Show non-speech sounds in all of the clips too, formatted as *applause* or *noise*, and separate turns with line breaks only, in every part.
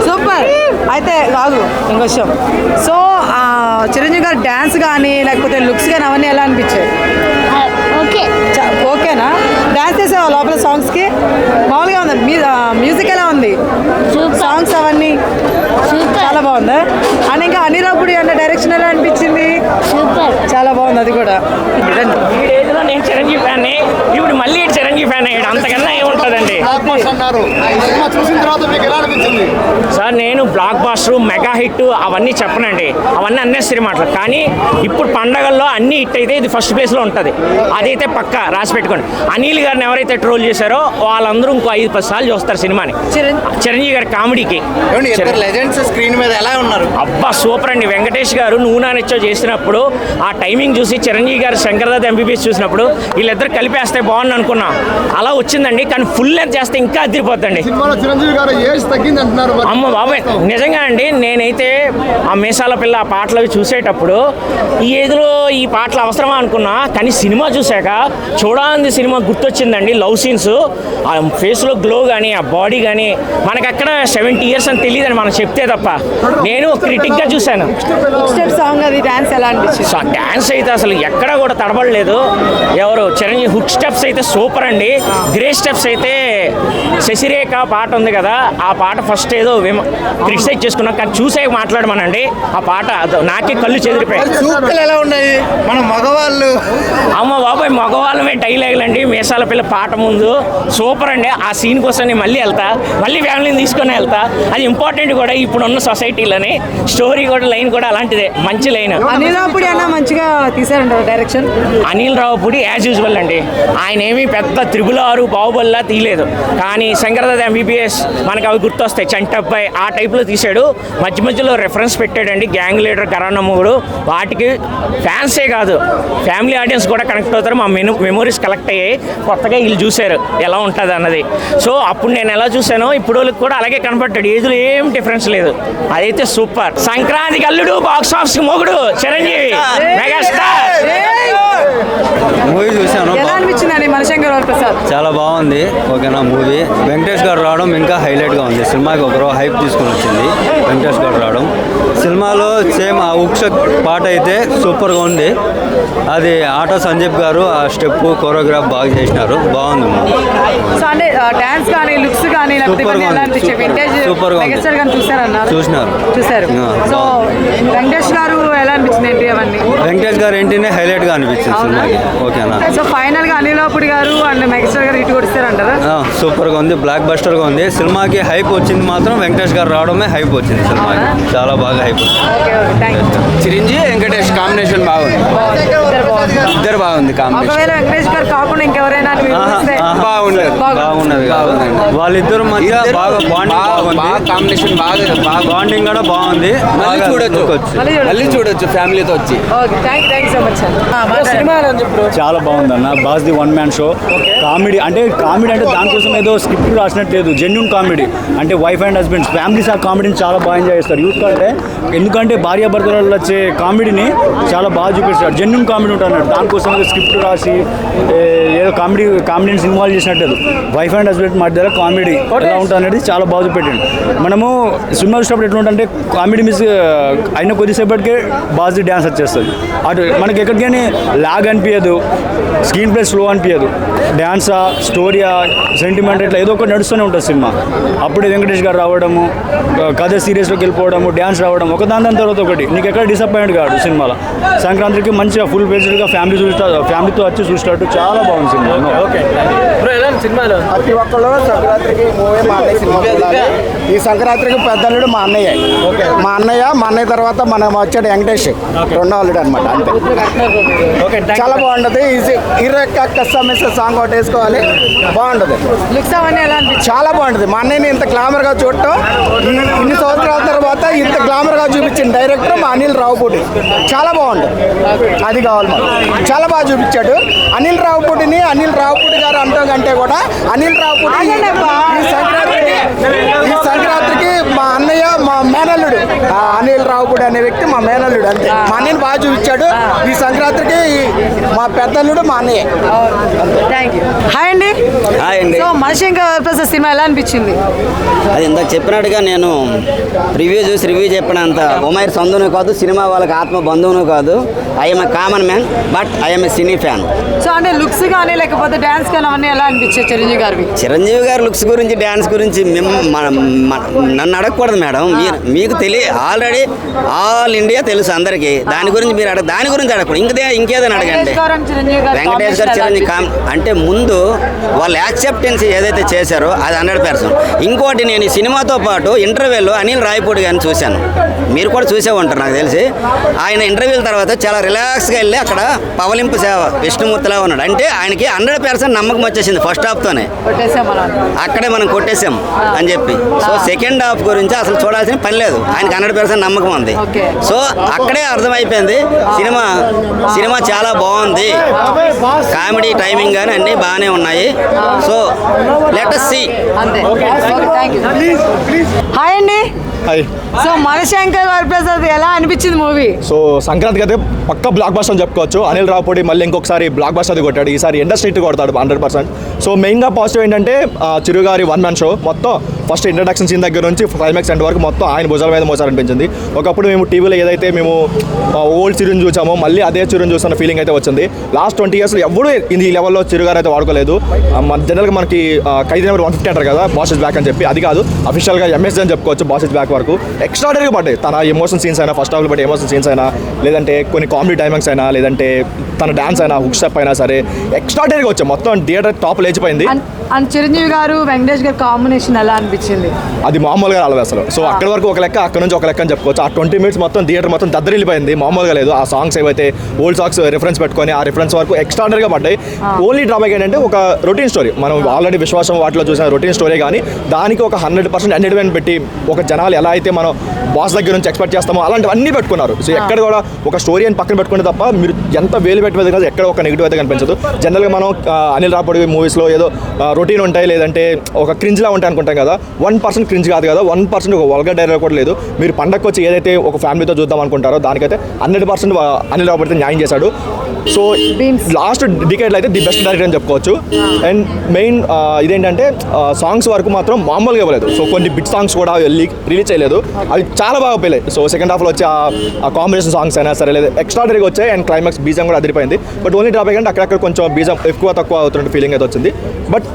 Super అయితే కాదు ఇంకో విషయం. సో చిరంజీవి గారి డ్యాన్స్ కానీ లేకపోతే లుక్స్ కానీ అవన్నీ ఎలా అనిపించాయి?
ఓకే.
చ- ఓకేనా? డ్యాన్స్ చేసావా లోపల సాంగ్స్కి మామూలుగా ఉంది. మ్యూజిక్ ఎలా ఉంది? సాంగ్స్ అవన్నీ చాలా బాగుందా? అండ్ ఇంకా అనిరాపుడి అన్న డైరెక్షన్ ఎలా అనిపించింది?
సూపర్.
చాలా బాగుంది అది కూడా.
డేస్లో నేను చిరంజీవి ఫ్యాన్ ఇప్పుడు మళ్ళీ చిరంజీవి ఫ్యాన్ అయ్యాడు. అంతకన్నా ఏముంటుందండి?
చూసిన
సార్ నేను బ్లాక్ బాస్టర్ మెగా హిట్ అవన్నీ చెప్పనండి. అవన్నీ అన్నెసరి మాటలు కానీ ఇప్పుడు పండగల్లో అన్ని హిట్ అయితే ఇది ఫస్ట్ ప్లేస్లో ఉంటుంది. అదైతే పక్క రాసి పెట్టుకోండి. అనిల్ గారిని ఎవరైతే ట్రోల్ చేశారో వాళ్ళందరూ ఇంకో ఐదు పది సార్లు చూస్తారు సినిమాని.
చిరం-
చిరంజీవి గారి కామెడీకి.
స్క్రీన్ మీద ఎలా ఉన్నారు?
అబ్బా సూపర్ అండి. వెంకటేష్ గారు నానెచ్చో చేసినప్పుడు ఆ టైమింగ్ చూసి చిరంజీవి గారు శంకర్దాద్ ఎంబీబీఎస్ చూసినప్పుడు వీళ్ళిద్దరు కలిపేస్తే బాగుంది అనుకున్నా. అలా వచ్చిందండి కానీ ఫుల్ లెంత్ చేస్తే ఇంకా అదిరిపోద్దండి.
సినిమాలో చిరంజీవి గారు ఏజ్ తగ్గింది అంటున్నారు మరి.
అమ్మ బాబాయ్ నిజంగా అండి నేనైతే ఆ మీసాల పిల్ల ఆ పాటలు అవి చూసేటప్పుడు ఈ ఏజ్లో ఈ పాటలు అవసరమా అనుకున్నా కానీ సినిమా చూశాక చూడాలని సినిమా గుర్తొచ్చిందండి లవ్ సీన్స్. ఆ ఫేస్లో గ్లో కానీ ఆ బాడీ కానీ మనకు అక్కడ సెవెంటీ ఇయర్స్ అని తెలియదని మనం చెప్తే తప్ప నేను క్రిటిక్గా చూశాను.
డ్యాన్స్
అయితే అసలు ఎక్కడ కూడా తడబడలేదు. ఎవరు? చిరంజీవి హుక్ స్టెప్స్ అయితే సూపర్ అండి. గ్రే స్టెప్స్ అయితే శశిరేఖ పాట ఉంది కదా ఆ పాట ఫస్ట్ ఏదో క్రిటిసైజ్ చేసుకున్నాం కానీ చూసే మాట్లాడమనండి. ఆ పాట నాకే కళ్ళు చెదిరిపోయాయి.
సూక్తులు ఎలా ఉన్నాయి? మన మగవాళ్ళు.
అమ్మ బాబాయ్ మగవాళ్ళమే డైలాగులండి. మీసాల పిల్ల పాట ముందు. సూపర్ అండి. ఆ సీన్ కోసం నేను మళ్ళీ వెళ్తా. మళ్ళీ ఫ్యామిలీని తీసుకొని వెళ్తా. అది ఇంపార్టెంట్ కూడా ఇప్పుడున్న సొసైటీలోని. స్టోరీ కూడా లైన్ కూడా అలాంటిదే. మంచి లైన్.
అనిరాపుడి అన్న మంచిగా తీసారంట direction
Anil Ravipudi as usual అండి. ఆయన ఏమీ పెద్ద త్రిబుల్ ఆరు బాహుబలిలా తీయలేదు. కానీ శంకరదాద ఎంబీబీఎస్ మనకు అవి గుర్తొస్తాయి. చంటబ్బాయి ఆ టైప్లో తీశాడు. మధ్య మధ్యలో రెఫరెన్స్ పెట్టాడండి. గ్యాంగ్ లీడర్ కరానమ్మగుడు వాటికి ఫ్యాన్సే కాదు. ఫ్యామిలీ ఆడియన్స్ కూడా కనెక్ట్ అవుతారు. మా మెను మెమోరీస్ కలెక్ట్ అయ్యాయి. కొత్తగా వీళ్ళు చూశారు. ఎలా ఉంటుంది అన్నది. సో అప్పుడు నేను ఎలా చూశానో ఇప్పుడు వాళ్ళకి కూడా అలాగే కనపడ్డాడు. ఏజ్లో ఏం డిఫరెన్స్ లేదు. అదైతే సూపర్ సంక్రాంతికి అల్లుడు బాక్స్ ఆఫీస్ మొగుడు చిరంజీవి. మెగాస్టార్
మూవీ చూశాను
ఎలా అనిపించిందండి వరప్రసాద్
చాలా బాగుంది. ఓకేనా మూవీ. వెంకటేష్ గారు రావడం ఇంకా హైలైట్గా ఉంది. సినిమాకి ఒకరో హైప్ తీసుకొని వచ్చింది వెంకటేష్ గారు రావడం. సినిమాలో సేమ్ ఆ ఉక్ష పాట అయితే సూపర్గా ఉంది. అది ఆటో సంజీప్ గారు ఆ స్టెప్ కోరియోగ్రాఫ్ బాగా చేసినారు. బాగుంది మూవీ.
సో అంటే డాన్స్ కానీ లుక్స్ కానీ
గా గా
చూసారన్నారు
చూసినారు.
చూసారు సో వెంకటేష్ గారు ఎలా అనిపించింది ఏంటి అవన్నీ?
వెంకటేష్ గారు ఏంటనే హైలైట్గా అనిపించింది? సినిమాకి. ఓకేనా?
సో ఫైనల్గా అనిలాపుడి గారు అండ్ మెగాస్టార్ గారు ఇటు కొడిస్తారంటారా
ఆ, సూపర్గా ఉంది. బ్లాక్ బస్టర్గా ఉంది. సినిమాకి హైప్ వచ్చింది మాత్రం వెంకటేష్ గారు రావడమే హైప్ వచ్చింది సినిమాకి. చాలా బాగా హైప్ వచ్చింది.
చిరంజీవి వెంకటేష్ కాంబినేషన్ బాగుంది.
ఇద్దరు బాగుంది.
కాంబినేషన్
వెంకటేష్ గారు కాకుండా ఇంకెవరైనా.
బాగుండదు.
బాగున్నది. వాళ్ళిద్దరు మధ్య బాగా బాండింగ్ బాగుంది
బాగా కాంబినేషన్ బాగా బాగా
బాండింగ్ కూడా బాగుంది.
మళ్ళీ చూడొచ్చు.
మళ్ళీ
చూడొచ్చు. ఫ్యామిలీతో వచ్చి
సినిమా
చాలా బాగుందన్న. Boss the one man show comedy అంటే కామెడీ అంటే దానికోసం ఏదో స్క్రిప్ట్ రాసినట్టు లేదు జెన్యున్ కామెడీ. అంటే వైఫ్ అండ్ హస్బెండ్స్ ఫ్యామిలీస్ ఆ కామెడీని చాలా బాగా ఎంజాయ్ చేస్తారు. యూత్ కంటే ఎందుకంటే భార్యాభర్తలలో వచ్చే కామెడీని చాలా బాగా చూపిస్తారు. జెన్యున్ కామెడీ ఉంటుంది దానికోసం ఏదో స్క్రిప్ట్ రాసి ఏదో కామెడీ కామెడీని ఇన్వాల్వ్ చేసినట్టు లేదు వైఫ్ అండ్ హస్బెండ్ మధ్యలో కామెడీ ఎలా ఉంటుంది అనేది చాలా బాగా చూపెట్టింది మనము సినిమా చూసినప్పుడు ఎట్లా ఉంటుందంటే కామెడీ మిస్ అయిన కొద్దిసేపటికే బాగా డ్యాన్స్ వచ్చేస్తుంది. అటు మనకి ఎక్కడికైనా లాగ్ అనిపించదు స్క్రీన్ ప్లే స్లో అనిపించదు Yeah. డ్యాన్సా స్టోరీయా సెంటిమెంట్ ఇట్లా ఏదో ఒకటి నడుస్తూనే ఉంటుంది సినిమా. అప్పుడే వెంకటేష్ గారు రావడము కథ సీరియస్లోకి వెళ్ళిపోవడము డ్యాన్స్ రావడం ఒక దాని దాని తర్వాత ఒకటి. నీకు ఎక్కడ డిసప్పాయింట్ కాదు సినిమాలో? సంక్రాంతికి మంచిగా ఫుల్ బేస్డ్గా ఫ్యామిలీ చూస్తా ఫ్యామిలీతో వచ్చి చూసినట్టు చాలా బాగుంది సినిమా. ఓకే
ప్రతి ఒక్కళ్ళు సంక్రాంతికి మూవీ మా అన్నయ్య సినిమా చూడాలి. ఈ సంక్రాంతికి పెద్దల్లుడు మా అన్నయ్య. మా అన్నయ్య మా అన్నయ్య తర్వాత మనం వచ్చాడు వెంకటేష్. రెండో అల్లుడు అనమాట అంతే. చాలా బాగుంటది. కస్టమైజ్ సాంగ్ ఒకటి వేసుకోవాలి. బాగుంటది.
లుక్స్ అవన్నీ ఎలా
చాలా బాగుంటది. మా అన్నయ్యని ఇంత గ్లామర్గా చూడటం ఇన్ని సంవత్సరాల తర్వాత ఇంత గ్లామర్గా చూపించిన డైరెక్టర్ మా అనిల్ రావుపూడి. చాలా బాగుంటుంది అది కావాలి మాకు. చాలా బాగా చూపించాడు. అనిల్ రావుపూడిని అనిల్ రావుపూడి గారు అంటాం కంటే కూడా అనిల్ రావుపూడి ఈ సంక్రాంతికి ఈ సంక్రాంతికి మా అన్నయ్య మేనల్లుడు. ఆ అనిల్ రావుపూడి అనే వ్యక్తి మా మేనల్లుడు అంతే. మా అన్నయ్యని బాగా చూపించాడు. ఈ సంక్రాంతికి మా పెద్దల్లుడు మా అన్నయ్య.
హాయ్ అండి.
హాయ్ అండి.
సో మనశంకర్ వరప్రసాద్ సినిమా ఎలా అనిపించింది?
అది ఇందాక చెప్పినట్టుగా నేను రివ్యూ చూసి రివ్యూ చెప్పినంత ఉమైర్ సొందును కాదు సినిమా వాళ్ళకి ఆత్మ బంధువును కాదు. I'm a common man but I'm a cine fan
so అంటే లుక్స్ కానీ లేకపోతే డాన్స్ కానీ అవన్నీ ఎలా అనిపించాయి చిరంజీవి గారివి?
చిరంజీవి గారి లుక్స్ గురించి డ్యాన్స్ గురించి మిమ్ నన్ను అడగకూడదు మేడం. మీరు మీకు తెలియ ఆల్రెడీ ఆల్ ఇండియా తెలుసు అందరికీ. దాని గురించి మీరు అడగ దాని గురించి అడగకూడదు. ఇంకదే ఇంకేదని అడగండి.
వెంకటేష్ గారు and చిరంజీవి
కామ్ అంటే ముందు వాళ్ళ యాక్సెప్టెన్సీ ఏదైతే చేశారో అది హండ్రెడ్ పర్సెంట్. ఇంకోటి నేను ఈ సినిమాతో పాటు ఇంటర్వ్యూలో అనిల్ రాయపూడి గారిని చూశాను. మీరు కూడా చూసే ఉంటారు నాకు తెలిసి. ఆయన ఇంటర్వ్యూల తర్వాత చాలా రిలాక్స్గా వెళ్ళి అక్కడ పవలింపు సేవ విష్ణుమూర్తిలా ఉన్నాడు. అంటే ఆయనకి హండ్రెడ్ పర్సెంట్ నమ్మకం వచ్చేసింది ఫస్ట్ హాఫ్తోనే. అక్కడే మనం కొట్టేసాం అని చెప్పి. సో సెకండ్ హాఫ్ గురించి అసలు చూడాల్సిన పని లేదు. ఆయనకి హండ్రెడ్ పర్సెంట్ నమ్మకం ఉంది.
Okay.
సో అక్కడే అర్థమైపోయింది. సినిమా సినిమా చాలా బాగుంది. కామెడీ టైమింగ్ కానీ అన్నీ బాగానే ఉన్నాయి. So let see
thank you hi అండి.
హాయ్.
సో మనశంకర్ వరప్రసాద్ ఎలా అనిపించింది మూవీ?
సో సంక్రాంతికి అయితే పక్క బ్లాక్ బస్టర్ అని చెప్పుకోవచ్చు. అనిల్ రావుపూడి మళ్ళీ ఇంకొకసారి బ్లాక్ బస్టర్ అది కొట్టాడు. ఈసారి ఇండస్ట్రీ హిట్ కొడతాడు హండ్రెడ్ పర్సెంట్. సో మెయిన్గా పాజిటివ్ ఏంటంటే చిరుగారి వన్ మ్యాన్ షో మొత్తం ఫస్ట్ ఇంట్రడక్షన్ సీన్ దగ్గర నుంచి క్లైమాక్స్ ఎండ్ వరకు మొత్తం ఆయన భుజాల మీద మోసారనిపించింది. ఒకప్పుడు మేము టీవీలో ఏదైతే మేము ఓల్డ్ చిరుని చూసామో మళ్ళీ అదే చిరుని చూస్తున్న ఫీలింగ్ అయితే వచ్చింది. లాస్ట్ ట్వంటీ ఇయర్స్లో ఎవరు ఈ లెవెల్లో చిరుగారు అయితే వాడుకోలేదు. మన జనరల్గా మనకి ఖైదీ నెంబర్ వన్ ఫిఫ్టీ అంటారు కదా బాస్ ఇస్ బ్యాక్ అని చెప్పి. అది కాదు అఫీషియల్గా ఎంఎస్ అని చెప్పుకోవచ్చు బాస్ ఇస్ బ్యాక్ వరకు ఎక్స్ట్రాడరీగా పడ్డాయి. తన ఎమోషన్ సీన్స్ అయినా ఫస్ట్ హాఫ్లో పడే ఎమోషన్ సీన్స్ అయినా లేదంటే కొన్ని కామెడీ టైమింగ్స్ అయినా లేదంటే తన డాన్స్ అయినా హుక్ స్టెప్ అయినా సరే ఎక్స్ట్రాడరీగా వచ్చాయి. మొత్తం థియేటర్ టాప్ లేచిపోయింది.
అండ్ చిరంజీవి గారు వెంకటేష్ గారి కాంబినేషన్ ఎలా అనిపించింది?
అది మామూలుగా రాలేదు అసలు. సో అక్కడి వరకు ఒక లెక్క అక్కడ నుంచి ఒక లెక్క అని చెప్పుకోవచ్చు. ఆ ట్వంటీ మినిట్స్ మొత్తం థియేటర్ మొత్తం దద్దరిల్లిపోయింది. మామూలుగా లేదు. ఆ సాంగ్స్ ఏవైతే ఓల్డ్ సాంగ్స్ రిఫరెన్స్ పెట్టుకొని ఆ రిఫరెన్స్ వరకు ఎక్స్ట్రాడనరీగా పడ్డాయి. ఓన్లీ డ్రాబ్యాక్ ఏంటంటే ఒక రొటీన్ స్టోరీ మనం ఆల్రెడీ విశ్వాసం వాటిలో చూసిన రొటీన్ స్టోరీ కానీ దానికి ఒక హండ్రెడ్ పర్సెంట్ ఎంటర్టైన్మెంట్ పెట్టి ఒక జనాలు ఎలా అయితే మనం బాస్ దగ్గర నుంచి ఎక్స్పెక్ట్ చేస్తామో అలాంటివన్నీ పెట్టుకున్నారు. సో ఎక్కడ కూడా ఒక స్టోరీ అని పక్కన పెట్టుకుంటే తప్ప మీరు ఎంత వేలు పెట్టేది కాదు ఎక్కడ ఒక నెగిటివ్ అయితే కనిపించదు. జనరల్గా మనం అనిల్ రాపడి మూవీస్లో ఏదో రొటీన్ ఉంటాయి లేదంటే ఒక క్రింజ్లా ఉంటాయి అనుకుంటాం కదా వన్ పర్సెంట్ క్రింజ్ కాదు కదా వన్ పర్సెంట్ ఒక వల్గర్ డైలాగ్ కూడా లేదు. మీరు పండగకి వచ్చి ఏదైతే ఒక ఫ్యామిలీతో చూద్దాం అనుకుంటారో దానికైతే హండ్రెడ్ పర్సెంట్ అనిల్ రాపడితే న్యాయం చేశాడు. సో లాస్ట్ డికేట్లో అయితే ది బెస్ట్ డైరెక్టర్ అని చెప్పుకోవచ్చు. అండ్ మెయిన్ ఇదేంటంటే సాంగ్స్ వరకు మాత్రం మామూలుగా ఇవ్వలేదు. సో కొన్ని బిట్ సాంగ్స్ కూడా రిలీజ్ చేయలేదు. అవి చాలా బాగా పోయాయి సో సెకండ్ హాఫ్లో వచ్చే ఆ కాంబినేషన్ సాంగ్స్ అయినా సరే లేదు ఎక్స్ట్రాడరీగా వచ్చాయి. అండ్ క్లైమాక్స్ బీజం కూడా అదిరిపోయింది. బట్ ఓన్లీ డ్రాప్ అంటే అక్కడక్కడ కొంచెం బీజం ఎక్కువ తక్కువ అవుతున్న ఫీలింగ్ అయితే వచ్చింది. బట్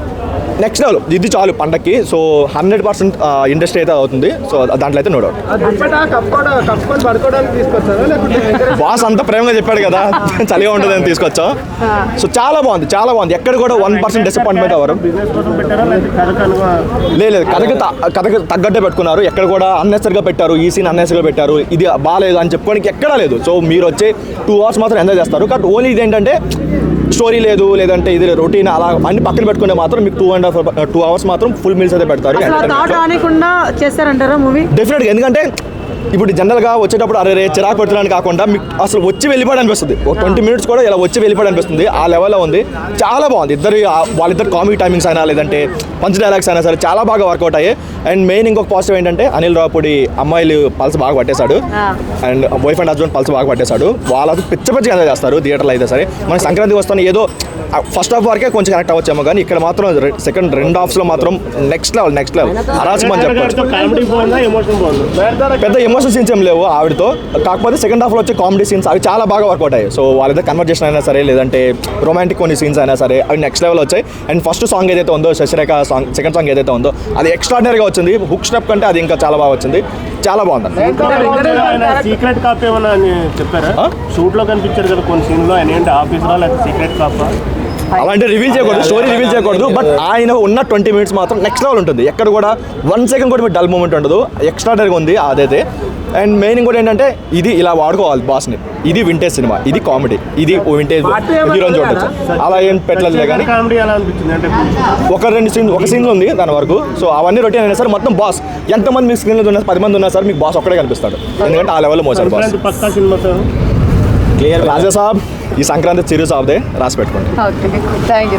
నెక్స్ట్ లెవెల్ ఇది చాలు పండక్కి. సో హండ్రెడ్ పర్సెంట్ ఇండస్ట్రీ అయితే అవుతుంది. సో దాంట్లో అయితే నో డౌట్ బాస్ అంత ప్రేమగా చెప్పాడు కదా. *laughs* చలిగా ఉంటుంది అని తీసుకొచ్చాం? సో చాలా బాగుంది చాలా బాగుంది. ఎక్కడ కూడా వన్ పర్సెంట్ డిసప్పాయింట్మెంట్ అవ్వరు. లేదు లేదు కథకి కథకి తగ్గట్టే పెట్టుకున్నారు. ఎక్కడ కూడా అన్నెసరిగా పెట్టారు. ఈ సీన్ అన్నెసరిగా పెట్టారు. ఇది బాగాలేదు అని చెప్పుకోనికి ఎక్కడా లేదు. సో మీరు వచ్చే టూ అవర్స్ మాత్రం ఎంజాయ్ చేస్తారు. బట్ ఓన్లీ ఇది ఏంటంటే స్టోరీ లేదు లేదంటే ఇది రొటీన్ అలా అన్ని పక్కన పెట్టుకుంటే మాత్రం మీకు two and half two hours మాత్రం ఫుల్ మీల్స్ అయితే పెడతారు.
చేస్తారంటారా మూవీ
డెఫినెట్గా ఎందుకంటే ఇప్పుడు జనరల్గా వచ్చేటప్పుడు అరే రే చిరాకు పెడుతున్నాను కాకుండా మీకు అసలు వచ్చి వెళ్ళిపోవడం అనిపిస్తుంది ఒక ట్వంటీ మినిట్స్ కూడా ఇలా వచ్చి వెళ్ళిపోవడం అనిపిస్తుంది ఆ లెవెల్లో ఉంది. చాలా బాగుంది. ఇద్దరు వాళ్ళిద్దరు కామెడీ టైమింగ్స్ అయినా లేదంటే పంచ్ డైలాగ్స్ అయినా సరే చాలా బాగా వర్కౌట్ అయ్యాయి. అండ్ మెయిన్ ఇంకొక పాజిటివ్ ఏంటంటే అనిల్ రావుపూడి అమ్మాయిలు పల్స్ బాగా పట్టేశాడు. And wife and husband pulse బాగా పట్టేశాడు. వాళ్ళు పిచ్చ పిచ్చగా ఎంజాయ్ చేస్తారు థియేటర్లో అయితే సరే. మనకి సంక్రాంతికి వస్తాను ఏదో ఫస్ట్ హాఫ్ వరకే కొంచెం కనెక్ట్ అవ్వచ్చేమో కానీ ఇక్కడ మాత్రం సెకండ్ రెండు హాఫ్స్లో మాత్రం నెక్స్ట్ లెవెల్ నెక్స్ట్ లెవెల్ అరాచకం అని చెప్పొచ్చు పెద్ద ఎమోషన్ సీన్స్ ఏం లేవు ఆవిడతో. కాకపోతే సెకండ్ హాఫ్లో వచ్చే కామెడీ సీన్స్ అవి చాలా బాగా వర్కౌట్ అయ్యాయి. సో వాళ్ళైతే కన్వర్జేషన్ అయినా సరే లేదంటే రొమాంటిక్ కొన్ని సీన్స్ అయినా సరే అవి నెక్స్ట్ లెవెల్ వచ్చాయి. అండ్ ఫస్ట్ సాంగ్ ఏదైతే ఉందో శశిరేఖ సాంగ్ సెకండ్ సాంగ్ ఏదైతే ఉందో అది ఎక్స్ట్రాడినరీగా వచ్చింది. హుక్ స్టెప్ కంటే అది ఇంకా చాలా బాగా వచ్చింది. చాలా బాగుంది.
సీక్రెట్ కాపీ ఏమన్నా అని చెప్పారా? షూట్లో కనిపించారు కదా కొన్ని సీన్లో ఆయన ఏంటి సీక్రెట్ కాపా
అలాంటి రివీల్ చేయకూడదు స్టోరీ రివీల్ చేయకూడదు బట్ ఆయన ఉన్న ట్వంటీ మినిట్స్ మాత్రం నెక్స్ట్ లెవెల్ ఉంటుంది. ఎక్కడ కూడా వన్ సెకండ్ కూడా మీరు డల్ మూమెంట్ ఉండదు. ఎక్స్ట్రాడరీగా ఉంది అదైతే. అండ్ మెయిన్ ఇంకోటి ఏంటంటే ఇది ఇలా వాడుకోవాలి బాస్ని ఇది వింటేజ్ సినిమా ఇది కామెడీ ఇది వింటేజ్ హీరోని చూడొచ్చు. అలా ఏం పెట్టలేదు కానీ ఒక రెండు సీన్ ఒక సీన్ ఉంది దాని వరకు. సో అవన్నీ రొటీన్ అయినా సరే మొత్తం బాస్ ఎంతమంది మీకు స్క్రీన్లో ఉన్నారు పది మంది ఉన్నా సరే మీకు బాస్ ఒక్కడే కనిపిస్తాడు. ఎందుకంటే ఆ లెవెల్లో మోసాడు బాస్ క్లియర్ రాజా సాబ్ ఈ సంక్రాంతి చిరు సాబ్దే రాసి పెట్టుకోండి.
Okay thank you